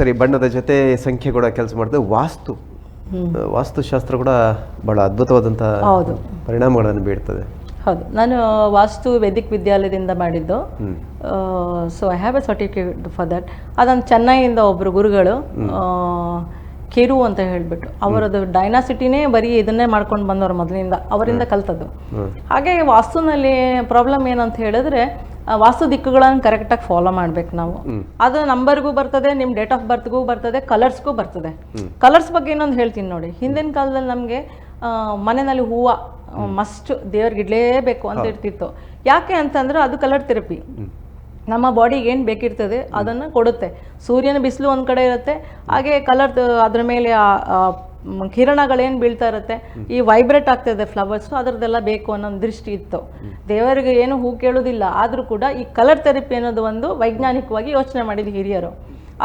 ಸರಿ ಬಣ್ಣದ ಜೊತೆ ಸಂಖ್ಯೆ ಕೂಡ ಕೆಲಸ ಮಾಡಿದೆ ವಾಸ್ತು. ವಾಸ್ತುಶಾಸ್ತ್ರ ಕೂಡ ಬಹಳ ಅದ್ಭುತವಾದಂಥ ಹೌದು. ಪರಿಣಾಮಗಳನ್ನು ಬೀಳ್ತದೆ. ಹೌದು. ನಾನು ವಾಸ್ತು ವೇದಿಕ್ ವಿದ್ಯಾಲಯದಿಂದ ಮಾಡಿದ್ದು. So I have a certificate for that ಅದನ್ನು ಚೆನ್ನೈಯಿಂದ ಒಬ್ಬರು ಗುರುಗಳು ಕಿರು ಅಂತ ಹೇಳಿಬಿಟ್ಟು ಅವರದು ಡೈನಾಸಿಟಿನೇ ಬರೀ ಇದನ್ನೇ ಮಾಡ್ಕೊಂಡು ಬಂದವರು ಮೊದಲಿಂದ ಅವರಿಂದ ಕಲ್ತದ್ದು. ಹಾಗೆ ವಾಸ್ತುನಲ್ಲಿ ಪ್ರಾಬ್ಲಮ್ ಏನಂತ ಹೇಳಿದ್ರೆ ವಾಸ್ತು ದಿಕ್ಕುಗಳನ್ನು ಕರೆಕ್ಟಾಗಿ ಫಾಲೋ ಮಾಡ್ಬೇಕು ನಾವು. ಅದು ನಂಬರ್ಗೂ ಬರ್ತದೆ ನಿಮ್ಮ ಡೇಟ್ ಆಫ್ ಬರ್ತ್ಗೂ ಬರ್ತದೆ ಕಲರ್ಸ್ಗೂ ಬರ್ತದೆ. ಕಲರ್ಸ್ ಬಗ್ಗೆ ಇನ್ನೊಂದು ಹೇಳ್ತೀನಿ ನೋಡಿ. ಹಿಂದಿನ ಕಾಲದಲ್ಲಿ ನಮಗೆ ಮನೆಯಲ್ಲಿ ಹೂವು ಮಸ್ಟ್ ದೇವ್ರಿಗೆ ಇಡಲೇಬೇಕು ಅಂತ ಇರ್ತಿತ್ತು. ಯಾಕೆ ಅಂತಂದ್ರೆ ಅದು ಕಲರ್ ಥೆರಪಿ ನಮ್ಮ ಬಾಡಿಗೆ ಏನು ಬೇಕಿರ್ತದೆ ಅದನ್ನು ಕೊಡುತ್ತೆ. ಸೂರ್ಯನ ಬಿಸಿಲು ಒಂದು ಕಡೆ ಇರುತ್ತೆ. ಹಾಗೆ ಕಲರ್ ಅದ್ರ ಮೇಲೆ ಕಿರಣಗಳೇನು ಬೀಳ್ತಾ ಇರುತ್ತೆ? ಈ ವೈಬ್ರೇಟ್ ಆಗ್ತದೆ ಫ್ಲವರ್ಸು ಅದರದ್ದೆಲ್ಲ ಬೇಕು ಅನ್ನೋ ಒಂದು ದೃಷ್ಟಿ ಇತ್ತು. ದೇವರಿಗೆ ಏನು ಹೂ ಕೇಳೋದಿಲ್ಲ, ಆದರೂ ಕೂಡ ಈ ಕಲರ್ ಥೆರಪಿ ಅನ್ನೋದು ಒಂದು ವೈಜ್ಞಾನಿಕವಾಗಿ ಯೋಚನೆ ಮಾಡಿದ ಹಿರಿಯರು.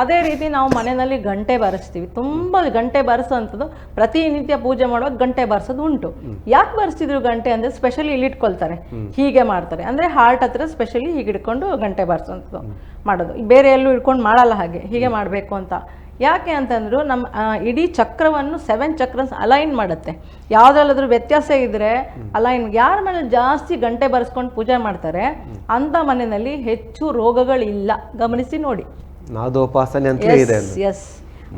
ಅದೇ ರೀತಿ ನಾವು ಮನೆಯಲ್ಲಿ ಗಂಟೆ ಬಾರಿಸ್ತೀವಿ. ತುಂಬ ಗಂಟೆ ಬಾರಿಸೋವಂಥದ್ದು ಪ್ರತಿನಿತ್ಯ ಪೂಜೆ ಮಾಡುವಾಗ ಗಂಟೆ ಬಾರಿಸೋದು ಉಂಟು. ಯಾಕೆ ಬಾರಿಸ್ತಿದ್ರು ಗಂಟೆ ಅಂದರೆ ಸ್ಪೆಷಲಿ ಇಲ್ಲಿ ಇಟ್ಕೊಳ್ತಾರೆ. ಹೀಗೆ ಮಾಡ್ತಾರೆ. ಅಂದರೆ ಹಾರ್ಟ್ ಹತ್ರ ಸ್ಪೆಷಲಿ ಹೀಗೆ ಇಟ್ಕೊಂಡು ಗಂಟೆ ಬಾರಿಸೋವಂಥದ್ದು ಮಾಡೋದು. ಬೇರೆ ಎಲ್ಲೂ ಇಟ್ಕೊಂಡು ಮಾಡಲ್ಲ ಹಾಗೆ. ಹೀಗೆ ಮಾಡಬೇಕು ಅಂತ. ಯಾಕೆ ಅಂತಂದ್ರು ನಮ್ಮ ಇಡೀ ಚಕ್ರವನ್ನು ಸೆವೆನ್ ಚಕ್ರ ಅಲೈನ್ ಮಾಡುತ್ತೆ. ಯಾವುದ್ರಲ್ಲಾದ್ರೂ ವ್ಯತ್ಯಾಸ ಇದ್ರೆ ಅಲೈನ್ ಯಾರ ಮೇಲೆ ಜಾಸ್ತಿ ಗಂಟೆ ಬರೆಸ್ಕೊಂಡು ಪೂಜೆ ಮಾಡ್ತಾರೆ ಅಂಥ ಮನೆಯಲ್ಲಿ ಹೆಚ್ಚು ರೋಗಗಳಿಲ್ಲ. ಗಮನಿಸಿ ನೋಡಿ. ನಾದೋಪಾಸನೆ ಇದೆ ಎಸ್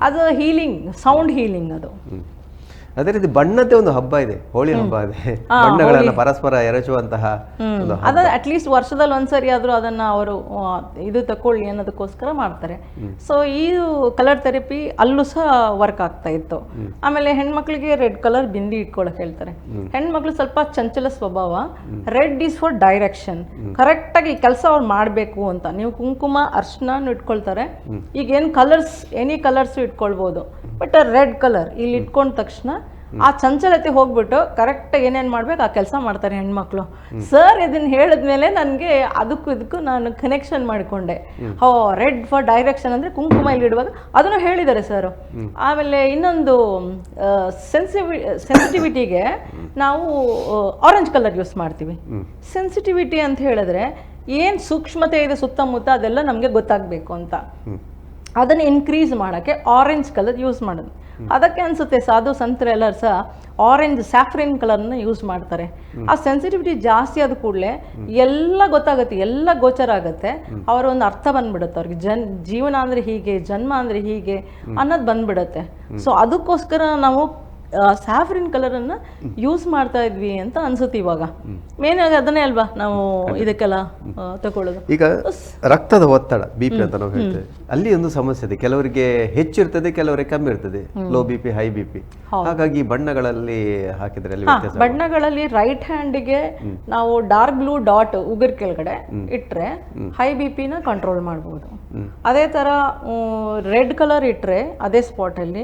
ಅದು ಹೀಲಿಂಗ್ ಸೌಂಡ್ ಹೀಲಿಂಗ್ ಅದು. ಅದೇ ರೀತಿ ಬಣ್ಣದ್ದೇ ಒಂದು ಹಬ್ಬ ಇದೆ. ಹೋಳಿ ಹಬ್ಬ ಇದೆ. ಬಣ್ಣಗಳನ್ನ ಪರಸ್ಪರ ಎರಚುವಂತಹ ಒಂದು ಅಟ್ ಅಟ್ಲೀಸ್ಟ್ ವರ್ಷದಲ್ಲಿ ಒಂದ್ಸರಿ ಆದ್ರೂ ಅದನ್ನ ಅವರು ಇದು ತಕೊಳ್ಳಿ ಅನ್ನೋದಕ್ಕೋಸ್ಕರ ಮಾಡ್ತಾರೆ. ಸೊ ಈ ಕಲರ್ ಥೆರಪಿ ಅಲ್ಲೂ ಸಹ ವರ್ಕ್ ಆಗ್ತಾ ಇತ್ತು. ಆಮೇಲೆ ಹೆಣ್ಮಕ್ಳಿಗೆ ರೆಡ್ ಕಲರ್ ಬಿಂದಿ ಇಟ್ಕೊಳಕ್ ಹೇಳ್ತಾರೆ. ಹೆಣ್ಮಕ್ಳು ಸ್ವಲ್ಪ ಚಂಚಲ ಸ್ವಭಾವ red is for direction correct ಆಗಿ ಕೆಲಸ ಅವ್ರು ಮಾಡಬೇಕು ಅಂತ. ನೀವು ಕುಂಕುಮ ಅರ್ಶನ ಇಟ್ಕೊಳ್ತಾರೆ. ಈಗ ಏನ್ ಕಲರ್ಸ್ ಎನಿ ಕಲರ್ಸ್ ಇಟ್ಕೊಳ್ಬಹುದು ಬಟ್ ರೆಡ್ ಕಲರ್ ಇಲ್ಲಿ ಇಟ್ಕೊಂಡ ತಕ್ಷಣ ಆ ಚಂಚಲತೆ ಹೋಗ್ಬಿಟ್ಟು ಕರೆಕ್ಟ್ ಏನೇನ್ ಮಾಡ್ಬೇಕು, ಆ ಕೆಲಸ ಮಾಡ್ತಾರೆ ಹೆಣ್ಮಕ್ಳು. ಸರ್ ಇದನ್ನ ಹೇಳಿದ್ಮೇಲೆ ನನಗೆ ಅದಕ್ಕೂ ಇದಕ್ಕೂ ನಾನು ಕನೆಕ್ಷನ್ ಮಾಡಿಕೊಂಡೆ. ಹೋ ರೆಡ್ ಫಾರ್ ಡೈರೆಕ್ಷನ್ ಅಂದ್ರೆ ಕುಂಕುಮ ಇಲ್ಲಿ ಇಡುವಾಗ ಅದನ್ನು ಹೇಳಿದ್ದಾರೆ ಸರ್ ಆಮೇಲೆ ಇನ್ನೊಂದು ಸೆನ್ಸಿವಿ ಸೆನ್ಸಿಟಿವಿಟಿಗೆ ನಾವು ಆರೆಂಜ್ ಕಲರ್ ಯೂಸ್ ಮಾಡ್ತೀವಿ. ಸೆನ್ಸಿಟಿವಿಟಿ ಅಂತ ಹೇಳಿದ್ರೆ ಏನು ಸೂಕ್ಷ್ಮತೆ ಇದೆ ಸುತ್ತಮುತ್ತ ಅದೆಲ್ಲ ನಮಗೆ ಗೊತ್ತಾಗಬೇಕು ಅಂತ. ಅದನ್ನು ಇನ್ಕ್ರೀಸ್ ಮಾಡೋಕ್ಕೆ ಆರೆಂಜ್ ಕಲರ್ ಯೂಸ್ ಮಾಡೋದು. ಅದಕ್ಕೆ ಅನ್ಸುತ್ತೆ ಸಾಧು ಸಂತರೆಲ್ಲರೂ ಸಹ ಆರೆಂಜ್ ಸ್ಯಾಫ್ರಿನ್ ಕಲರ್ನ ಯೂಸ್ ಮಾಡ್ತಾರೆ. ಆ ಸೆನ್ಸಿಟಿವಿಟಿ ಜಾಸ್ತಿ ಆದ ಕೂಡಲೇ ಎಲ್ಲ ಗೊತ್ತಾಗುತ್ತೆ ಎಲ್ಲ ಗೋಚರ ಆಗುತ್ತೆ. ಅವರ ಒಂದು ಅರ್ಥ ಬಂದ್ಬಿಡುತ್ತೆ ಅವ್ರಿಗೆ ಜನ್ ಜೀವನ ಅಂದ್ರೆ ಹೀಗೆ ಜನ್ಮ ಅಂದ್ರೆ ಹೀಗೆ ಅನ್ನೋದು ಬಂದ್ಬಿಡುತ್ತೆ. ಸೊ ಅದಕ್ಕೋಸ್ಕರ ನಾವು ಸ್ಯಾಫ್ರಿನ್ ಕಲರನ್ನು ಯೂಸ್ ಮಾಡ್ತಾ ಇದ್ವಿ ಅಂತ ಅನ್ಸುತ್ತೆ ಇವಾಗ. ಮೇನ್ ಆಗಿ ಅದನ್ನೇ ಅಲ್ವಾ ನಾವು ಇದಕ್ಕೆಲ್ಲ ತಗೊಳ್ಳೋದು. ಈಗ ರಕ್ತದ ಒತ್ತಡ ಬಿ ಪಿ ಅಂತ ನಾವು ಹೇಳ್ತೇವೆ. ಅಲ್ಲಿ ಒಂದು ಸಮಸ್ಯೆ ಇದೆ. ಕೆಲವರಿಗೆ ಹೆಚ್ಚಿರ್ತದೆ ಕೆಲವರಿಗೆ ಕಮ್ಮಿ ಇರ್ತದೆ. Low B P high B P ಹಾಗಾಗಿ ಬಣ್ಣಗಳಲ್ಲಿ ಹಾಕಿದ್ರೆ ಅಲ್ಲಿ ವ್ಯತ್ಯಾಸ ಬಣ್ಣಗಳಲ್ಲಿ ರೈಟ್ ಹ್ಯಾಂಡಿಗೆ ನಾವು ಡಾರ್ಕ್ ಬ್ಲೂ ಡಾಟ್ ಉಗುರ್ ಕೆಳಗಡೆ ಇಟ್ರೆ ಹೈ ಬಿ ಪಿನ ಕಂಟ್ರೋಲ್ ಮಾಡ್ಬೋದು. ಅದೇ ತರ ರೆಡ್ ಕಲರ್ ಇಟ್ರೆ ಅದೇ ಸ್ಪಾಟ್ ಅಲ್ಲಿ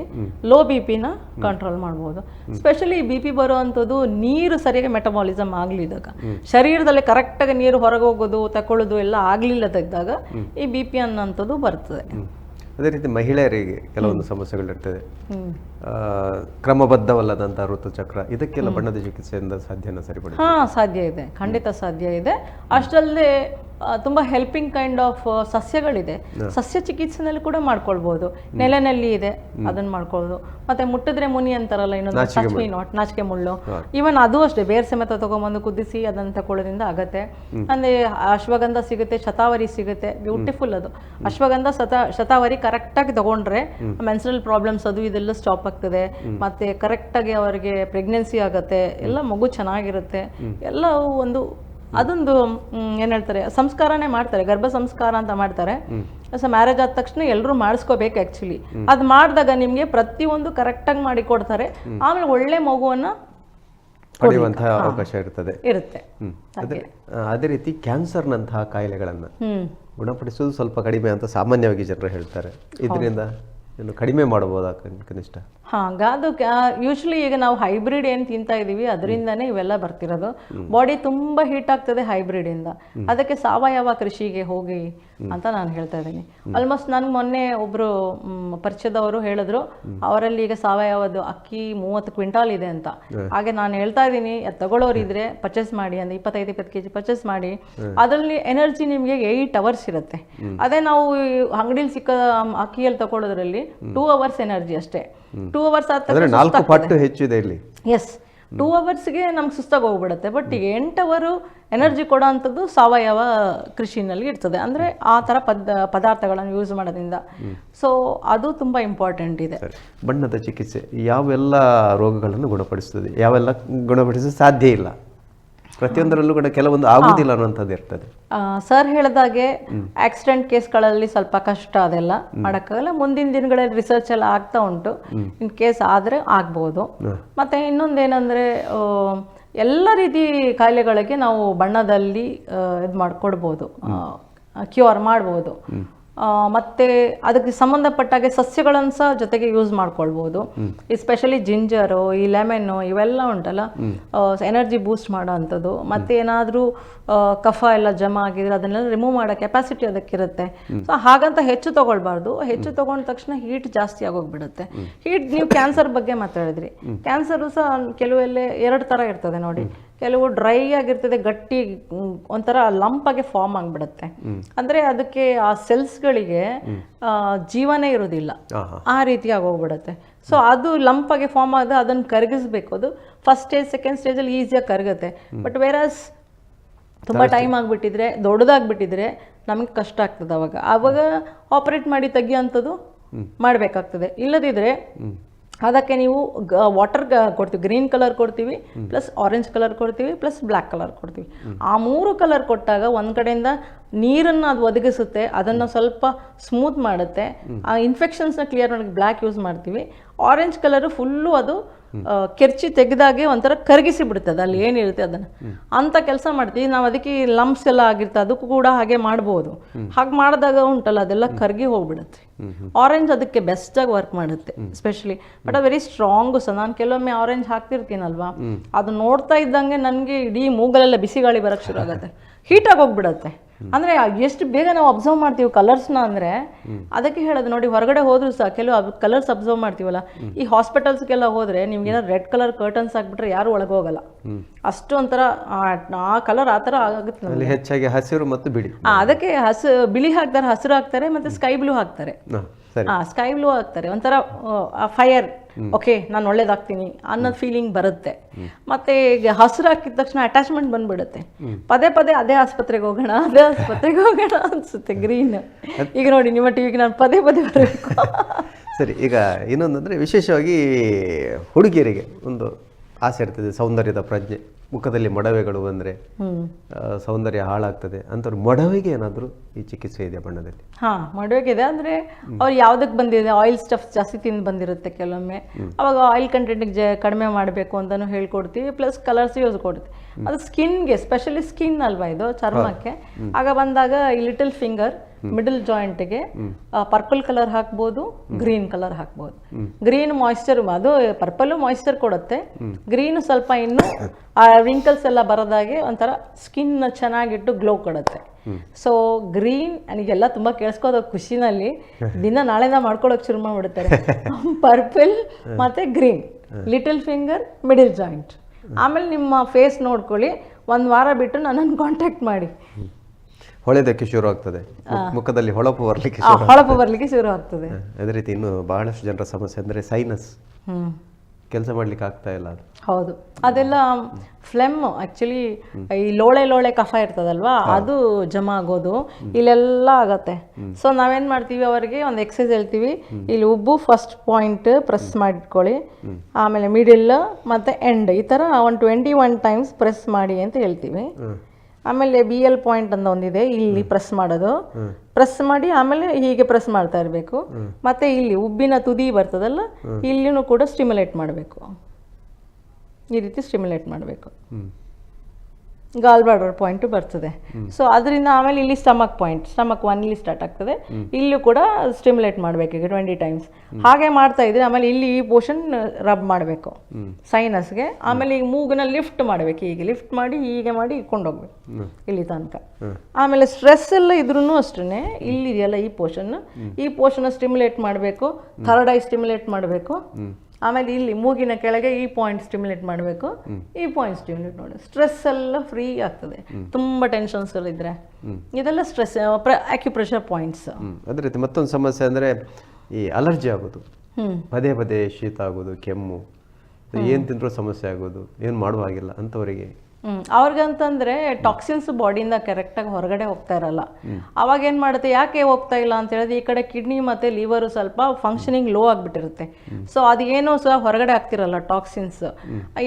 ಲೋ ಬಿ ಪಿನ ಕಂಟ್ರೋಲ್ ಮಾಡ್ಬೋದು. ಸ್ಪೆಷಲಿ ಬಿ ಪಿ ಬರುವಂಥದ್ದು ನೀರು ಸರಿಯಾಗಿ ಮೆಟಬಾಲಿಸಮ್ ಆಗ್ಲಿದಾಗ ಶರೀರದಲ್ಲಿ ಕರೆಕ್ಟಾಗಿ ನೀರು ಹೊರಗೆ ಹೋಗೋದು ತಕೊಳ್ಳೋದು ಎಲ್ಲ ಆಗ್ಲಿಲ್ಲದಿದ್ದಾಗ ಈ ಬಿ ಪಿ ಅನ್ನೋಂಥದ್ದು ಬರ್ತದೆ. ಅದೇ ರೀತಿ ಮಹಿಳೆಯರಿಗೆ ಕೆಲವೊಂದು ಸಮಸ್ಯೆಗಳಿರ್ತದೆ. ಕ್ರಮಬದ್ಧವಲ್ಲದಂತಹ ಋತುಚಕ್ರ. ಇದಕ್ಕೆಲ್ಲ ಬಣ್ಣದ ಚಿಕಿತ್ಸೆಯಿಂದ ಸಾಧ್ಯನ ಸರಿಪಡಿ ಹಾ ಸಾಧ್ಯ ಇದೆ. ಖಂಡಿತ ಸಾಧ್ಯ ಇದೆ. ಅಷ್ಟಲ್ಲದೆ ತುಂಬಾ ಹೆಲ್ಪಿಂಗ್ ಕೈಂಡ್ ಆಫ್ ಸಸ್ಯಗಳಿದೆ. ಸಸ್ಯ ಚಿಕಿತ್ಸೆನಲ್ಲಿ ಕೂಡ ಮಾಡ್ಕೊಳ್ಬಹುದು ನೆಲೆನಲ್ಲಿ ಇದೆ ಅದನ್ನ ಮಾಡ್ಕೊಳ್ಬೋದು. ಮತ್ತೆ ಮುಟ್ಟಿದ್ರೆ ಮುನಿ ಅಂತಾರಲ್ಲ ಇನ್ನೊಂದು ನಾಟ್ ನಾಚಿಕೆ ಮುಳ್ಳು. ಈವನ್ ಅದು ಅಷ್ಟೇ ಬೇರ್ ಸಮೇತ ತಗೊಂಬಂದು ಕುದಿಸಿ ಅದನ್ನ ತಕೊಳ್ಳೋದ್ರಿಂದ ಆಗತ್ತೆ. ಅಂದ್ರೆ ಅಶ್ವಗಂಧ ಸಿಗುತ್ತೆ ಶತಾವರಿ ಸಿಗುತ್ತೆ. ಬ್ಯೂಟಿಫುಲ್ ಅದು. ಅಶ್ವಗಂಧ ಶತ ಶತಾವರಿ ಕರೆಕ್ಟಾಗಿ ತಗೊಂಡ್ರೆ ಮೆನ್ಸರಲ್ ಪ್ರಾಬ್ಲಮ್ಸ್ ಅದು ಇದೆಲ್ಲ ಸ್ಟಾಪ್ ಆಗ್ತದೆ ಮತ್ತೆ ಕರೆಕ್ಟಾಗಿ ಅವರಿಗೆ ಪ್ರೆಗ್ನೆನ್ಸಿ ಆಗತ್ತೆ ಎಲ್ಲ ಮಗು ಚೆನ್ನಾಗಿರುತ್ತೆ ಎಲ್ಲವೂ ಒಂದು ಅದೊಂದು ಏನ್ ಹೇಳ್ತಾರೆ ಸಂಸ್ಕಾರನೇ ಮಾಡ್ತಾರೆ ಗರ್ಭ ಸಂಸ್ಕಾರ ಅಂತ ಮಾಡ್ತಾರೆ. ಸೊ ಮ್ಯಾರೇಜ್ ಆದ ತಕ್ಷಣ ಎಲ್ಲರೂ ಮಾಡಿಸ್ಕೋಬೇಕು ಆ್ಯಕ್ಚುಲಿ ಅದು ಮಾಡಿದಾಗ ನಿಮಗೆ ಪ್ರತಿಯೊಂದು ಕರೆಕ್ಟಾಗಿ ಮಾಡಿ ಕೊಡ್ತಾರೆ. ಆಮೇಲೆ ಒಳ್ಳೆ ಮಗುವನ್ನ ಪಡೆಯುವಂತಹ ಅವಕಾಶ ಇರ್ತದೆ. ಇರುತ್ತೆ. ಅದೇ ರೀತಿ ಕ್ಯಾನ್ಸರ್ನಂತಹ ಕಾಯಿಲೆಗಳನ್ನ ಹ್ಮ್. ಗುಣಪಡಿಸೋದು ಸ್ವಲ್ಪ ಕಡಿಮೆ ಅಂತ ಸಾಮಾನ್ಯವಾಗಿ ಜನರು ಹೇಳ್ತಾರೆ. ಇದರಿಂದ ಏನು ಕಡಿಮೆ ಮಾಡ್ಬೋದಾ ಕನ್- ಕನಿಷ್ಠ? ಹಾಗಾದು ಯೂಶ್ವಲಿ ಈಗ ನಾವು ಹೈಬ್ರಿಡ್ ಏನು ತಿಂತಾ ಇದೀವಿ ಅದರಿಂದನೇ ಇವೆಲ್ಲ ಬರ್ತಿರೋದು. ಬಾಡಿ ತುಂಬ ಹೀಟ್ ಆಗ್ತದೆ ಹೈಬ್ರಿಡ್ ಇಂದ. ಅದಕ್ಕೆ ಸಾವಯವ ಕೃಷಿಗೆ ಹೋಗಿ ಅಂತ ನಾನು ಹೇಳ್ತಾ ಇದ್ದೀನಿ. ಆಲ್ಮೋಸ್ಟ್ ನಾನು ಮೊನ್ನೆ ಒಬ್ರು ಪರಿಚಯದವರು ಹೇಳಿದ್ರು ಅವರಲ್ಲಿ ಈಗ ಸಾವಯವದು ಅಕ್ಕಿ ಮೂವತ್ತು ಕ್ವಿಂಟಾಲ್ ಇದೆ ಅಂತ. ಹಾಗೆ ನಾನು ಹೇಳ್ತಾ ಇದ್ದೀನಿ ತಗೊಳ್ಳೋರು ಇದ್ರೆ ಪರ್ಚೇಸ್ ಮಾಡಿ ಅಂದ್ರೆ ಇಪ್ಪತ್ತೈದು ಇಪ್ಪತ್ತು ಕೆಜಿ ಪರ್ಚೇಸ್ ಮಾಡಿ ಅದರಲ್ಲಿ ಎನರ್ಜಿ ನಿಮಗೆ ಏಯ್ಟ್ ಅವರ್ಸ್ ಇರುತ್ತೆ. ಅದೇ ನಾವು ಅಂಗಡಿಲಿ ಸಿಕ್ಕ ಅಕ್ಕಿಯಲ್ಲಿ ತಗೊಳ್ಳೋದ್ರಲ್ಲಿ ಟೂ ಅವರ್ಸ್ ಎನರ್ಜಿ ಅಷ್ಟೇ. ಟೂ ಅವರ್ಸ್ ಆದ ಅಂದ್ರೆ ನಾಲ್ಕು ಪಟ್ಟು ಹೆಚ್ಚಿದೆ ಇಲ್ಲಿ. ಎಸ್ ಟೂ ಅವರ್ಸ್ಗೆ ನಮ್ಗೆ ಸುಸ್ತಾಗಿ ಹೋಗ್ಬಿಡುತ್ತೆ ಬಟ್ ಈಗ ಎಂಟು ಅವರು ಎನರ್ಜಿ ಕೊಡೋ ಅಂಥದ್ದು ಸಾವಯವ ಕೃಷಿನಲ್ಲಿ ಇರ್ತದೆ. ಅಂದರೆ ಆ ಥರ ಪದ, ಪದಾರ್ಥಗಳನ್ನು ಯೂಸ್ ಮಾಡೋದ್ರಿಂದ. ಸೊ ಅದು ತುಂಬ ಇಂಪಾರ್ಟೆಂಟ್ ಇದೆ. ಬಣ್ಣದ ಚಿಕಿತ್ಸೆ ಯಾವೆಲ್ಲ ರೋಗಗಳನ್ನು ಗುಣಪಡಿಸ್ತದೆ? ಯಾವೆಲ್ಲ ಗುಣಪಡಿಸಲು ಸಾಧ್ಯ ಇಲ್ಲ? ಪ್ರತಿಯೊಂದರಲ್ಲೂ ಕೂಡ ಕೆಲವೊಂದು ಆಗುದಿಲ್ಲ ಅನ್ನುವಂಥದ್ದು ಇರ್ತದೆ. ಸರ್ ಹೇಳಿದಾಗೆ ಆಕ್ಸಿಡೆಂಟ್ ಕೇಸ್ಗಳಲ್ಲಿ ಸ್ವಲ್ಪ ಕಷ್ಟ ಅದೆಲ್ಲ ಮಾಡೋಕ್ಕಾಗಲ್ಲ. ಮುಂದಿನ ದಿನಗಳಲ್ಲಿ ರಿಸರ್ಚ್ ಎಲ್ಲ ಆಗ್ತಾ ಉಂಟು. ಇನ್ ಕೇಸ್ ಆದರೆ ಆಗ್ಬೋದು. ಮತ್ತೆ ಇನ್ನೊಂದೇನೆಂದರೆ ಎಲ್ಲ ರೀತಿ ಕಾಯಿಲೆಗಳಿಗೆ ನಾವು ಬಣ್ಣದಲ್ಲಿ ಇದು ಮಾಡಿಕೊಡ್ಬೋದು ಕ್ಯೂರ್ ಮಾಡ್ಬೋದು. ಮತ್ತೆ ಅದಕ್ಕೆ ಸಂಬಂಧಪಟ್ಟಾಗೆ ಸಸ್ಯಗಳನ್ನು ಸಹ ಜೊತೆಗೆ ಯೂಸ್ ಮಾಡ್ಕೊಳ್ಬೋದು. ಎಸ್ಪೆಷಲಿ ಜಿಂಜರು ಈ ಲೆಮೆನ್ನು ಇವೆಲ್ಲ ಉಂಟಲ್ಲ? ಎನರ್ಜಿ ಬೂಸ್ಟ್ ಮಾಡೋ ಅಂಥದ್ದು ಮತ್ತೆ ಏನಾದರೂ ಕಫ ಎಲ್ಲ ಜಮಾ ಆಗಿದ್ರೆ ಅದನ್ನೆಲ್ಲ ರಿಮೂವ್ ಮಾಡೋ ಕೆಪಾಸಿಟಿ ಅದಕ್ಕಿರುತ್ತೆ. ಸೊ ಹಾಗಂತ ಹೆಚ್ಚು ತಗೊಳ್ಬಾರ್ದು. ಹೆಚ್ಚು ತಗೊಂಡ ತಕ್ಷಣ ಹೀಟ್ ಜಾಸ್ತಿ ಆಗೋಗ್ಬಿಡುತ್ತೆ. ಹೀಟ್ ನೀವು ಕ್ಯಾನ್ಸರ್ ಬಗ್ಗೆ ಮಾತಾಡಿದ್ರಿ. ಕ್ಯಾನ್ಸರು ಸಹ ಕೆಲವೆಲ್ಲ ಎರಡು ಥರ ಇರ್ತದೆ ನೋಡಿ. ಕೆಲವು ಡ್ರೈ ಆಗಿರ್ತದೆ ಗಟ್ಟಿ ಒಂಥರ ಲಂಪ್ ಆಗಿ ಫಾರ್ಮ್ ಆಗಿಬಿಡುತ್ತೆ. ಅಂದ್ರೆ ಅದಕ್ಕೆ ಆ ಸೆಲ್ಸ್ಗಳಿಗೆ ಜೀವನೇ ಇರೋದಿಲ್ಲ. ಆ ರೀತಿಯಾಗಿ ಹೋಗ್ಬಿಡುತ್ತೆ. ಸೊ ಅದು ಲಂಪ್ ಆಗಿ ಫಾರ್ಮ್ ಆದ ಅದನ್ನು ಕರಗಿಸ್ಬೇಕು. ಅದು ಫಸ್ಟ್ ಸ್ಟೇಜ್ ಸೆಕೆಂಡ್ ಸ್ಟೇಜಲ್ಲಿ ಈಸಿಯಾಗಿ ಕರಗುತ್ತೆ. ಬಟ್ ವೇರಸ್ ತುಂಬ ಟೈಮ್ ಆಗಿಬಿಟ್ಟಿದ್ರೆ ದೊಡ್ಡದಾಗ್ಬಿಟ್ಟಿದ್ರೆ ನಮಗೆ ಕಷ್ಟ ಆಗ್ತದೆ ಅವಾಗ. ಆವಾಗ ಆಪರೇಟ್ ಮಾಡಿ ತೆಗಿಯೋಂಥದ್ದು ಮಾಡಬೇಕಾಗ್ತದೆ. ಇಲ್ಲದಿದ್ರೆ ಅದಕ್ಕೆ ನೀವು ವಾಟರ್ ಕೊಡ್ತೀವಿ. ಗ್ರೀನ್ ಕಲರ್ ಕೊಡ್ತೀವಿ ಪ್ಲಸ್ ಆರೆಂಜ್ ಕಲರ್ ಕೊಡ್ತೀವಿ ಪ್ಲಸ್ ಬ್ಲ್ಯಾಕ್ ಕಲರ್ ಕೊಡ್ತೀವಿ. ಆ ಮೂರು ಕಲರ್ ಕೊಟ್ಟಾಗ ಒಂದು ಕಡೆಯಿಂದ ನೀರನ್ನು ಅದು ಒದಗಿಸುತ್ತೆ ಅದನ್ನು ಸ್ವಲ್ಪ ಸ್ಮೂತ್ ಮಾಡುತ್ತೆ. ಆ ಇನ್ಫೆಕ್ಷನ್ಸ್ನ ಕ್ಲಿಯರ್ ಮಾಡೋಕ್ಕೆ ಬ್ಲ್ಯಾಕ್ ಯೂಸ್ ಮಾಡ್ತೀವಿ. ಆರೆಂಜ್ ಕಲರು ಫುಲ್ಲು ಅದು ಕೆರ್ಚಿ ತೆಗೆದಾಗೆ ಒಂಥರ ಕರಗಿಸಿ ಬಿಡ್ತದೆ ಅಲ್ಲಿ ಏನಿರುತ್ತೆ ಅದನ್ನು. ಅಂತ ಕೆಲಸ ಮಾಡ್ತೀವಿ ನಾವು ಅದಕ್ಕೆ ಲಂಪ್ಸ್ ಎಲ್ಲ ಆಗಿರ್ತದೆ ಅದಕ್ಕೂ ಕೂಡ ಹಾಗೆ ಮಾಡ್ಬೋದು. ಹಾಗೆ ಮಾಡಿದಾಗ ಉಂಟಲ್ಲ ಅದೆಲ್ಲ ಕರಗಿ ಹೋಗ್ಬಿಡುತ್ತೆ. ಆರೆಂಜ್ ಅದಕ್ಕೆ ಬೆಸ್ಟಾಗಿ ವರ್ಕ್ ಮಾಡುತ್ತೆ ಸ್ಪೆಷಲಿ ಬಟ್ ಅದು ವೆರಿ ಸ್ಟ್ರಾಂಗ್ ಸಹ. ನಾನು ಕೆಲವೊಮ್ಮೆ ಆರೆಂಜ್ ಹಾಕ್ತಿರ್ತೀನಲ್ವಾ ಅದು ನೋಡ್ತಾ ಇದ್ದಂಗೆ ನನಗೆ ಇಡೀ ಮೂಗಲೆಲ್ಲ ಬಿಸಿ ಗಾಳಿ ಬರೋಕ್ಕೆ ಶುರು ಆಗುತ್ತೆ. ಹೀಟಾಗಿ ಹೋಗ್ಬಿಡತ್ತೆ. ಅಂದ್ರೆ ಎಷ್ಟು ಬೇಗ ನಾವು ಅಬ್ಸರ್ವ್ ಮಾಡ್ತೀವಿ ಕಲರ್ಸ್ನ ಅಂದ್ರೆ ಅದಕ್ಕೆ ಹೇಳೋದು ನೋಡಿ ಹೊರಗಡೆ ಹೋದ್ರು ಸಹ ಕೆಲವು ಕಲರ್ಸ್ ಅಬ್ಸರ್ವ್ ಮಾಡ್ತೀವಲ್ಲ. ಈ ಹಾಸ್ಪಿಟಲ್ಸ್ಗೆಲ್ಲ ಹೋದ್ರೆ ನಿಮ್ಗೆ ರೆಡ್ ಕಲರ್ ಕರ್ಟನ್ಸ್ ಹಾಕ್ಬಿಟ್ರೆ ಯಾರು ಒಳಗೆ ಹೋಗಲ್ಲ ಅಷ್ಟು ಒಂಥರ ಆ ಕಲರ್ ಆ ಥರ ಆಗುತ್ತೆ ನಮ್ಗೆ. ಅಲ್ಲಿ ಹೆಚ್ಚಾಗಿ ಹಸಿರು ಮತ್ತು ಬಿಳಿ. ಆ, ಅದಕ್ಕೆ ಹಸು ಬಿಳಿ ಹಾಕ್ತಾರೆ ಹಸಿರು ಹಾಕ್ತಾರೆ ಮತ್ತೆ ಸ್ಕೈ ಬ್ಲೂ ಹಾಕ್ತಾರೆ. ಹಾ, ಸರಿ. ಸ್ಕೈ ಬ್ಲೂ ಹಾಕ್ತಾರೆ. ಒಂಥರ ಫೈರ್ ಓಕೆ ನಾನು ಒಳ್ಳೇದಾಗ್ತೀನಿ ಅನ್ನೋದು ಫೀಲಿಂಗ್ ಬರುತ್ತೆ. ಮತ್ತೆ ಈಗ ಹಸಿರು ಹಾಕಿದ ತಕ್ಷಣ ಅಟ್ಯಾಚ್ಮೆಂಟ್ ಬಂದ್ಬಿಡುತ್ತೆ. ಪದೇ ಪದೇ ಅದೇ ಆಸ್ಪತ್ರೆಗೆ ಹೋಗೋಣ ಅದೇ ಆಸ್ಪತ್ರೆಗೆ ಹೋಗೋಣ ಅನ್ಸುತ್ತೆ ಗ್ರೀನ್ ಈಗ ನೋಡಿ ನಿಮ್ಮ ಟಿವಿಗೆ ನಾನು ಪದೇ ಪದೇ ಬರಬೇಕು. ಸರಿ ಈಗ ಇನ್ನೊಂದಂದ್ರೆ ವಿಶೇಷವಾಗಿ ಹುಡುಗಿಯರಿಗೆ ಒಂದು ಆಸೆ ಇರ್ತದೆ ಸೌಂದರ್ಯದ ಪ್ರಜ್ಞೆ. ಮುಖದಲ್ಲಿ ಮೊಡವೆಗಳು ಬಂದರೆ ಸೌಂದರ್ಯ ಹಾಳಾಗ್ತದೆ ಅಂತವ್ರು ಮೊಡವೆಗೆ ಏನಾದರೂ ಈ ಚಿಕಿತ್ಸೆ ಇದೆ ಬಣ್ಣದಲ್ಲಿ? ಹಾಂ ಮೊಡವೆಗೆ ಇದೆ ಅಂದರೆ ಅವ್ರು ಯಾವುದಕ್ಕೆ ಬಂದಿದೆ ಆಯಿಲ್ ಸ್ಟಫ್ ಜಾಸ್ತಿ ತಿಂದು ಬಂದಿರುತ್ತೆ ಕೆಲವೊಮ್ಮೆ. ಅವಾಗ ಆಯಿಲ್ ಕಂಟೆಂಟ್ ಜ ಕಡಿಮೆ ಮಾಡಬೇಕು ಅಂತಲೂ ಹೇಳ್ಕೊಡ್ತೀವಿ ಪ್ಲಸ್ ಕಲರ್ಸ್ ಯೂಸ್ ಕೊಡ್ತೀವಿ ಅದು ಸ್ಕಿನ್ಗೆ ಸ್ಪೆಷಲಿ ಸ್ಕಿನ್ ಅಲ್ವಾ ಇದು ಚರ್ಮಕ್ಕೆ? ಆಗ ಬಂದಾಗ ಈ ಲಿಟಲ್ ಫಿಂಗರ್ ಮಿಡಲ್ ಜಾಯಿಂಟ್ಗೆ ಪರ್ಪಲ್ ಕಲರ್ ಹಾಕ್ಬೋದು ಗ್ರೀನ್ ಕಲರ್ ಹಾಕ್ಬೋದು. ಗ್ರೀನ್ ಮಾಯಿಶ್ಚರ್ ಅದು ಪರ್ಪಲ್ ಮಾಯಿಶ್ಚರ್ ಕೊಡುತ್ತೆ. ಗ್ರೀನ್ ಸ್ವಲ್ಪ ಇನ್ನು ಆ ರಿಂಕಲ್ಸ್ ಎಲ್ಲ ಬರದಾಗೆ ಒಂಥರ ಸ್ಕಿನ್ ಚೆನ್ನಾಗಿಟ್ಟು ಗ್ಲೋ ಕೊಡುತ್ತೆ. ಸೊ ಗ್ರೀನ್ ನನಗೆಲ್ಲ ತುಂಬಾ ಕೇಳಿಸ್ಕೋದ ಖುಷಿನಲ್ಲಿ ದಿನ ನಾಳೆನ ಮಾಡ್ಕೊಳಕ್ ಶುರು ಮಾಡ್ಬಿಡ್ತಾರೆ. ಪರ್ಪಲ್ ಮತ್ತೆ green little finger middle joint ಆಮೇಲೆ ನಿಮ್ಮ ಫೇಸ್ ನೋಡ್ಕೊಳ್ಳಿ ಒಂದು ವಾರ ಬಿಟ್ಟು ನನ್ನನ್ನು ಕಾಂಟ್ಯಾಕ್ಟ್ ಮಾಡಿ. ಹೊಳೆದಕ್ಕೆ ಶುರು ಆಗ್ತದೆ. ಮುಖದಲ್ಲಿ ಹೊಳಪು ಬರಲಿಕ್ಕೆ ಹೊಳಪು ಬರ್ಲಿಕ್ಕೆ ಶುರು ಆಗ್ತದೆ. ಅದೇ ರೀತಿ ಇನ್ನು ಬಹಳಷ್ಟು ಜನರ ಸಮಸ್ಯೆ ಅಂದರೆ ಸೈನಸ್ ಕೆಲಸ ಮಾಡ್ಲಿಕ್ಕೆ ಆಗ್ತಾ ಇಲ್ಲ ಅದು. ಹೌದು. ಅದೆಲ್ಲ ಫ್ಲೆಮ್ ಆಕ್ಚುಲಿ ಈ ಲೋಳೆ ಲೋಳೆ ಕಫ ಇರ್ತದಲ್ವಾ ಅದು ಜಮಾ ಆಗೋದು. ಇಲ್ಲೆಲ್ಲ ಆಗತ್ತೆ. ಸೊ ನಾವೇನ್ ಮಾಡ್ತೀವಿ ಅವರಿಗೆ ಒಂದು ಎಕ್ಸಸೈಸ್ ಹೇಳ್ತೀವಿ. ಇಲ್ಲಿ ಉಬ್ಬು ಫಸ್ಟ್ ಪಾಯಿಂಟ್ ಪ್ರೆಸ್ ಮಾಡಿಟ್ಕೊಳ್ಳಿ ಆಮೇಲೆ ಮಿಡಿಲ್ ಮತ್ತೆ ಎಂಡ್ ಈ ತರ ಒಂದು ಟ್ವೆಂಟಿ ಒನ್ ಟೈಮ್ಸ್ ಪ್ರೆಸ್ ಮಾಡಿ ಅಂತ ಹೇಳ್ತೀವಿ. ಆಮೇಲೆ ಬಿ ಎಲ್ ಪಾಯಿಂಟ್ ಅಂತ ಒಂದಿದೆ ಇಲ್ಲಿ ಪ್ರೆಸ್ ಮಾಡೋದು. ಪ್ರೆಸ್ ಮಾಡಿ ಆಮೇಲೆ ಹೀಗೆ ಪ್ರೆಸ್ ಮಾಡ್ತಾ ಇರಬೇಕು. ಮತ್ತೆ ಇಲ್ಲಿ ಉಬ್ಬಿನ ತುದಿ ಬರ್ತದಲ್ಲ ಇಲ್ಲಿನೂ ಕೂಡ ಸ್ಟಿಮ್ಯುಲೇಟ್ ಮಾಡಬೇಕು. ಈ ರೀತಿ ಸ್ಟಿಮ್ಯುಲೇಟ್ ಮಾಡಬೇಕು. ಗಾಲ್ ಪಾಯಿಂಟ್ ಬರ್ತದೆ. ಸೊ ಅದರಿಂದ ಆಮೇಲೆ ಇಲ್ಲಿ ಸ್ಟಮಕ್ ಪಾಯಿಂಟ್ ಸ್ಟಮಕ್ ಒನ್ ಇಲ್ಲಿ ಸ್ಟಾರ್ಟ್ ಆಗ್ತದೆ. ಇಲ್ಲೂ ಕೂಡ ಸ್ಟಿಮ್ಯುಲೇಟ್ ಮಾಡಬೇಕು ಈಗ ಟ್ವೆಂಟಿ ಟೈಮ್ಸ್ ಹಾಗೆ ಮಾಡ್ತಾ ಇದ್ರೆ ಆಮೇಲೆ ಇಲ್ಲಿ ಈ ಪೋರ್ಷನ್ ರಬ್ ಮಾಡಬೇಕು. ಸೈನಸ್ಗೆ ಆಮೇಲೆ ಈಗ ಮೂಗನ ಲಿಫ್ಟ್ ಮಾಡಬೇಕು. ಹೀಗೆ ಲಿಫ್ಟ್ ಮಾಡಿ ಹೀಗೆ ಮಾಡಿ ಇಟ್ಕೊಂಡೋಗ್ಬೇಕು. ಇಲ್ಲಿ ತನಕ. ಆಮೇಲೆ ಸ್ಟ್ರೆಸ್ ಎಲ್ಲ ಇದ್ರೂ ಅಷ್ಟೇ ಇಲ್ಲಿದೆಯಲ್ಲ ಈ ಪೋರ್ಷನ್ ಈ ಪೋರ್ಷನ್ ಸ್ಟಿಮ್ಯುಲೇಟ್ ಮಾಡಬೇಕು. ಥರ್ಡ್ ಐ ಸ್ಟಿಮ್ಯುಲೇಟ್ ಮಾಡಬೇಕು. ಆಮೇಲೆ ಇಲ್ಲಿ ಮೂಗಿನ ಕೆಳಗೆ ಈ ಪಾಯಿಂಟ್ ಸ್ಟಿಮ್ಯುಲೇಟ್ ಮಾಡಬೇಕು. ಈ ಪಾಯಿಂಟ್ ಸ್ಟಿಮ್ಯುಲೇಟ್ ಮಾಡಿ ಸ್ಟ್ರೆಸ್ ಎಲ್ಲ ಫ್ರೀ ಆಗ್ತದೆ. ತುಂಬ ಟೆನ್ಷನ್ಸ್ ಇದ್ರೆ. ಇದೆಲ್ಲ ಸ್ಟ್ರೆಸ್ ಆಕ್ಯುಪ್ರೆಷರ್ ಪಾಯಿಂಟ್ಸ್. ಅದೇ ರೀತಿ ಮತ್ತೊಂದು ಸಮಸ್ಯೆ ಅಂದ್ರೆ ಈ ಅಲರ್ಜಿ ಆಗೋದು. ಪದೇ ಪದೇ ಶೀತ ಆಗೋದು ಕೆಮ್ಮು. ಏನು ತಿಂದ್ರೂ ಸಮಸ್ಯೆ ಆಗೋದು ಏನು ಮಾಡುವಾಗಿಲ್ಲ ಅಂತವರಿಗೆ ಅಂಥವರಿಗೆ ಅವ್ರಿಗಂತಂದ್ರೆ ಟಾಕ್ಸಿನ್ಸ್ ಬಾಡಿಯಿಂದ ಕರೆಕ್ಟಾಗಿ ಹೊರಗಡೆ ಹೋಗ್ತಾ ಇರಲ್ಲ. ಅವಾಗ ಏನ್ ಮಾಡುತ್ತೆ ಯಾಕೆ ಹೋಗ್ತಾ ಇಲ್ಲ ಅಂತ ಹೇಳಿದ್ರೆ ಈ ಕಡೆ ಕಿಡ್ನಿ ಮತ್ತೆ ಲಿವರ್ ಸ್ವಲ್ಪ ಫಂಕ್ಷನಿಂಗ್ ಲೋ ಆಗಿಬಿಟ್ಟಿರುತ್ತೆ. ಸೊ ಅದು ಏನೋ ಸಹ ಹೊರಗಡೆ ಆಗ್ತಿರಲ್ಲ ಟಾಕ್ಸಿನ್ಸ್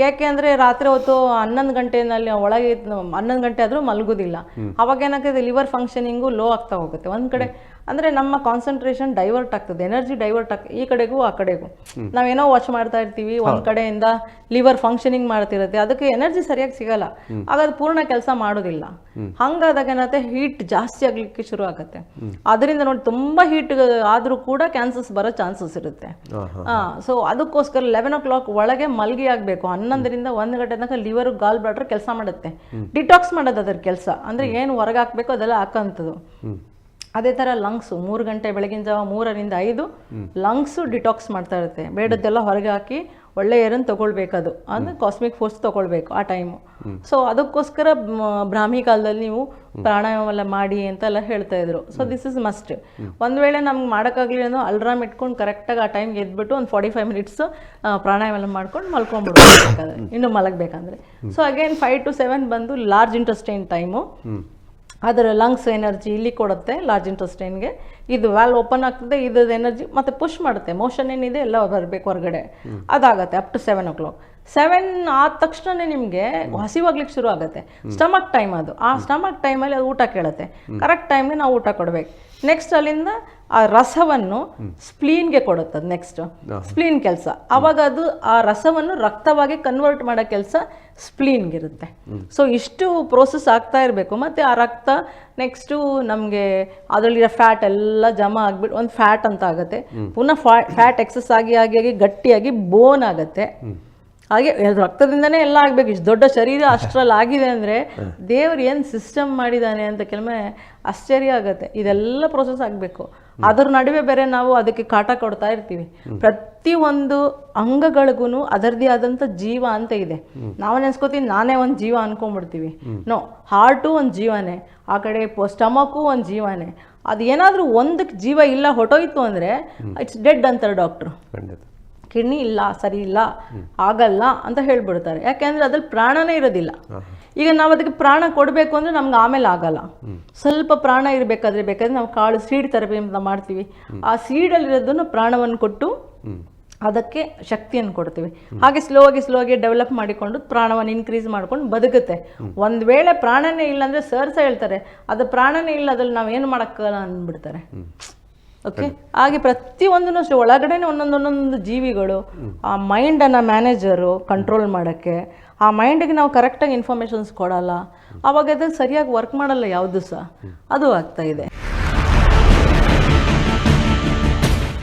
ಯಾಕೆ ಅಂದ್ರೆ ರಾತ್ರಿ ಹೊತ್ತು ಹನ್ನೊಂದು ಗಂಟೆನಲ್ಲಿ ಒಳಗೆ ಹನ್ನೊಂದು ಗಂಟೆ ಆದ್ರೂ ಮಲಗೋದಿಲ್ಲ. ಅವಾಗ ಏನಾಗ್ತದೆ ಲಿವರ್ ಫಂಕ್ಷನಿಂಗು ಲೋ ಆಗ್ತಾ ಹೋಗುತ್ತೆ. ಒಂದ್ ಕಡೆ ಅಂದ್ರೆ ನಮ್ಮ ಕಾನ್ಸಂಟ್ರೇಷನ್ ಡೈವರ್ಟ್ ಆಗ್ತದೆ. ಎನರ್ಜಿ ಡೈವರ್ಟ್ ಆಗ್ತದೆ ಈ ಕಡೆಗೂ ಆ ಕಡೆಗೂ. ನಾವೇನೋ ವಾಚ್ ಮಾಡ್ತಾ ಇರ್ತೀವಿ ಒಂದು ಕಡೆಯಿಂದ ಲಿವರ್ ಫಂಕ್ಷನಿಂಗ್ ಮಾಡ್ತಿರುತ್ತೆ. ಅದಕ್ಕೆ ಎನರ್ಜಿ ಸರಿಯಾಗಿ ಸಿಗಲ್ಲ. ಆಗ ಅದು ಪೂರ್ಣ ಕೆಲಸ ಮಾಡೋದಿಲ್ಲ. ಹಂಗಾದಾಗ ಏನಾಗುತ್ತೆ? ಹೀಟ್ ಜಾಸ್ತಿ ಆಗ್ಲಿಕ್ಕೆ ಶುರು ಆಗುತ್ತೆ. ಅದರಿಂದ ನೋಡಿ ತುಂಬಾ ಹೀಟ್ ಆದರೂ ಕೂಡ ಕ್ಯಾನ್ಸರ್ಸ್ ಬರೋ ಚಾನ್ಸಸ್ ಇರುತ್ತೆ. ಸೊ ಅದಕ್ಕೋಸ್ಕರ ಲೆವೆನ್ ಓ ಕ್ಲಾಕ್ ಒಳಗೆ ಮಲ್ಗಿ ಆಗಬೇಕು. ಹನ್ನೊಂದರಿಂದ ಒಂದು ಗಂಟೆ ತನಕ ಲಿವರ್ ಗಾಲ್ ಬ್ಲಾಡರ್ ಕೆಲಸ ಮಾಡುತ್ತೆ. ಡಿಟಾಕ್ಸ್ ಮಾಡೋದು ಅದರ ಕೆಲಸ. ಅಂದ್ರೆ ಏನು ಹೊರಗೆ ಹಾಕಬೇಕು ಅದೆಲ್ಲ ಹಾಕೋಂಥದ್ದು ಅದೇ ಥರ ಲಂಗ್ಸು ಮೂರು ಗಂಟೆ ಬೆಳಗಿನ ಜಾವ ಮೂರರಿಂದ ಐದು ಲಂಗ್ಸು ಡಿಟಾಕ್ಸ್ ಮಾಡ್ತಾ ಇರುತ್ತೆ. ಬೇಡದ್ದೆಲ್ಲ ಹೊರಗೆ ಹಾಕಿ ಒಳ್ಳೆ ಏರನ್ನು ತಗೊಳ್ಬೇಕದು. ಅಂದರೆ ಕಾಸ್ಮಿಕ್ ಫೋರ್ಸ್ ತೊಗೊಳ್ಬೇಕು ಆ ಟೈಮು ಸೊ ಅದಕ್ಕೋಸ್ಕರ ಬ್ರಾಹ್ಮಿ ಕಾಲದಲ್ಲಿ ನೀವು ಪ್ರಾಣಾಯಾಮ ಎಲ್ಲ ಮಾಡಿ ಅಂತೆಲ್ಲ ಹೇಳ್ತಾ ಇದ್ರು. ಸೊ ದಿಸ್ ಇಸ್ ಮಸ್ಟ್ ಒಂದು ವೇಳೆ ನಮ್ಗೆ ಮಾಡೋಕ್ಕಾಗಲಿ ಅಂದ್ರೆ ಅಲ್ರಾಮ್ ಇಟ್ಕೊಂಡು ಕರೆಕ್ಟಾಗಿ ಆ ಟೈಮ್ಗೆ ಎದ್ಬಿಟ್ಟು ಒಂದು ಫಾರ್ಟಿ ಫೈವ್ ಮಿನಿಟ್ಸ್ ಪ್ರಾಣಾಯಾಮ ಎಲ್ಲ ಮಾಡ್ಕೊಂಡು ಮಲ್ಕೊಂಡ್ಬಿಡ್ಬೇಕಾದ್ರೆ ಇನ್ನು ಮಲಗಬೇಕಂದ್ರೆ. So again five to seven ಬಂದು ಲಾರ್ಜ್ ಇಂಟ್ರೆಸ್ಟೈನ್ ಟೈಮು ಅದರ ಲಂಗ್ಸ್ ಎನರ್ಜಿ ಇಲ್ಲಿ ಕೊಡುತ್ತೆ ಲಾರ್ಜ್ ಇಂಟೆಸ್ಟೈನ್ಗೆ ಇದು ವ್ಯಾಲ್ ಓಪನ್ ಆಗ್ತದೆ ಇದ್ರದ್ದು ಎನರ್ಜಿ ಮತ್ತೆ ಪುಷ್ ಮಾಡುತ್ತೆ. ಮೋಷನ್ ಏನಿದೆ ಎಲ್ಲ ಬರಬೇಕು ಹೊರಗಡೆ. ಅದಾಗತ್ತೆ up to seven o'clock seven ಆದ ತಕ್ಷಣನೇ ನಿಮಗೆ ಹಸಿವಾಗ್ಲಿಕ್ಕೆ ಶುರು ಆಗುತ್ತೆ. ಸ್ಟಮಕ್ ಟೈಮ್ ಅದು. ಆ ಸ್ಟಮಕ್ ಟೈಮಲ್ಲಿ ಅದು ಊಟ ಕೇಳುತ್ತೆ. ಕರೆಕ್ಟ್ ಟೈಮ್ಗೆ ನಾವು ಊಟ ಕೊಡಬೇಕು. ನೆಕ್ಸ್ಟ್ ಅಲ್ಲಿಂದ ಆ ರಸವನ್ನು ಸ್ಪ್ಲೀನ್ಗೆ ಕೊಡುತ್ತೆ ಅದು ನೆಕ್ಸ್ಟ್ ಸ್ಪ್ಲೀನ್ ಕೆಲಸ. ಅವಾಗ ಅದು ಆ ರಸವನ್ನು ರಕ್ತವಾಗಿ ಕನ್ವರ್ಟ್ ಮಾಡೋ ಕೆಲಸ ಸ್ಪ್ಲೀನ್ಗಿರುತ್ತೆ ಸೊ ಇಷ್ಟು ಪ್ರೋಸೆಸ್ ಆಗ್ತಾ ಇರಬೇಕು. ಮತ್ತು ಆ ರಕ್ತ ನೆಕ್ಸ್ಟು ನಮಗೆ ಅದರಲ್ಲಿರೋ ಫ್ಯಾಟ್ ಎಲ್ಲ ಜಮಾ ಆಗಿಬಿಟ್ಟು ಒಂದು ಫ್ಯಾಟ್ ಅಂತ ಆಗುತ್ತೆ. ಪುನಃ ಫ್ಯಾಟ್ ಎಕ್ಸಸ್ ಆಗಿ ಆಗಿ ಆಗಿ ಗಟ್ಟಿಯಾಗಿ ಬೋನ್ ಆಗುತ್ತೆ. ಹಾಗೆ ರಕ್ತದಿಂದನೇ ಎಲ್ಲ ಆಗ್ಬೇಕು. ಇಷ್ಟು ದೊಡ್ಡ ಶರೀರ ಅಷ್ಟರಲ್ಲಿ ಆಗಿದೆ ಅಂದರೆ ದೇವ್ರು ಏನು ಸಿಸ್ಟಮ್ ಮಾಡಿದ್ದಾನೆ ಅಂತ ಕೆಲವೊಮ್ಮೆ ಆಶ್ಚರ್ಯ ಆಗುತ್ತೆ. ಇದೆಲ್ಲ ಪ್ರೊಸೆಸ್ ಆಗಬೇಕು. ಅದ್ರ ನಡುವೆ ಬೇರೆ ನಾವು ಅದಕ್ಕೆ ಕಾಟ ಕೊಡ್ತಾ ಇರ್ತೀವಿ. ಪ್ರತಿಯೊಂದು ಅಂಗಗಳಿಗೂ ಅದರದೇ ಆದಂಥ ಜೀವ ಅಂತ ಇದೆ. ನಾವು ನೆನ್ಸ್ಕೋತೀವಿ ನಾನೇ ಒಂದು ಜೀವ ಅನ್ಕೊಂಡ್ಬಿಡ್ತೀವಿ. ನೋ ಹಾರ್ಟು ಒಂದು ಜೀವನೇ. ಆ ಕಡೆ ಸ್ಟಮಕು ಒಂದು ಜೀವನೇ. ಅದು ಏನಾದರೂ ಒಂದಕ್ಕೆ ಜೀವ ಇಲ್ಲ ಹೊಟ್ಟೋಯ್ತು ಅಂದರೆ ಇಟ್ಸ್ ಡೆಡ್ ಅಂತಾರೆ ಡಾಕ್ಟ್ರು. ಖಂಡಿತ. ಕಿಡ್ನಿ ಇಲ್ಲ ಸರಿ ಇಲ್ಲ ಆಗಲ್ಲ ಅಂತ ಹೇಳ್ಬಿಡ್ತಾರೆ. ಯಾಕೆಂದ್ರೆ ಅದ್ರಲ್ಲಿ ಪ್ರಾಣನೇ ಇರೋದಿಲ್ಲ. ಈಗ ನಾವು ಅದಕ್ಕೆ ಪ್ರಾಣ ಕೊಡಬೇಕು ಅಂದ್ರೆ ನಮ್ಗೆ ಆಮೇಲೆ ಆಗಲ್ಲ. ಸ್ವಲ್ಪ ಪ್ರಾಣ ಇರಬೇಕಾದ್ರೆ ಬೇಕಾದ್ರೆ ನಾವು ಕಾಳು ಸೀಡ್ ಥೆರಪಿ ಅಂತ ಮಾಡ್ತೀವಿ. ಆ ಸೀಡಲ್ಲಿರೋದನ್ನು ಪ್ರಾಣವನ್ನು ಕೊಟ್ಟು ಅದಕ್ಕೆ ಶಕ್ತಿಯನ್ನು ಕೊಡ್ತೀವಿ. ಹಾಗೆ ಸ್ಲೋ ಆಗಿ ಸ್ಲೋ ಆಗಿ ಡೆವಲಪ್ ಮಾಡಿಕೊಂಡು ಪ್ರಾಣವನ್ನು ಇನ್ಕ್ರೀಸ್ ಮಾಡ್ಕೊಂಡು ಬದುಕುತ್ತೆ. ಒಂದು ವೇಳೆ ಪ್ರಾಣನೇ ಇಲ್ಲ ಅಂದ್ರೆ ಸರ್ಸ ಹೇಳ್ತಾರೆ ಅದು ಪ್ರಾಣನೇ ಇಲ್ಲ ಅದ್ರಲ್ಲಿ ನಾವು ಏನು ಮಾಡೋಕ್ಕಲ್ಲ ಅಂದ್ಬಿಡ್ತಾರೆ. ಓಕೆ ಹಾಗೆ ಪ್ರತಿಯೊಂದನ್ನು ಅಷ್ಟೇ ಒಳಗಡೆನೆ ಒಂದೊಂದು ಒಂದೊಂದು ಜೀವಿಗಳು ಆ ಮೈಂಡನ್ನು ಮ್ಯಾನೇಜರು ಕಂಟ್ರೋಲ್ ಮಾಡೋಕ್ಕೆ ಆ ಮೈಂಡಿಗೆ ನಾವು ಕರೆಕ್ಟಾಗಿ ಇನ್ಫಾರ್ಮೇಷನ್ಸ್ ಕೊಡಲ್ಲ. ಆವಾಗ ಅದು ಸರಿಯಾಗಿ ವರ್ಕ್ ಮಾಡಲ್ಲ ಯಾವುದು ಸಹ ಅದು ಆಗ್ತಾ ಇದೆ.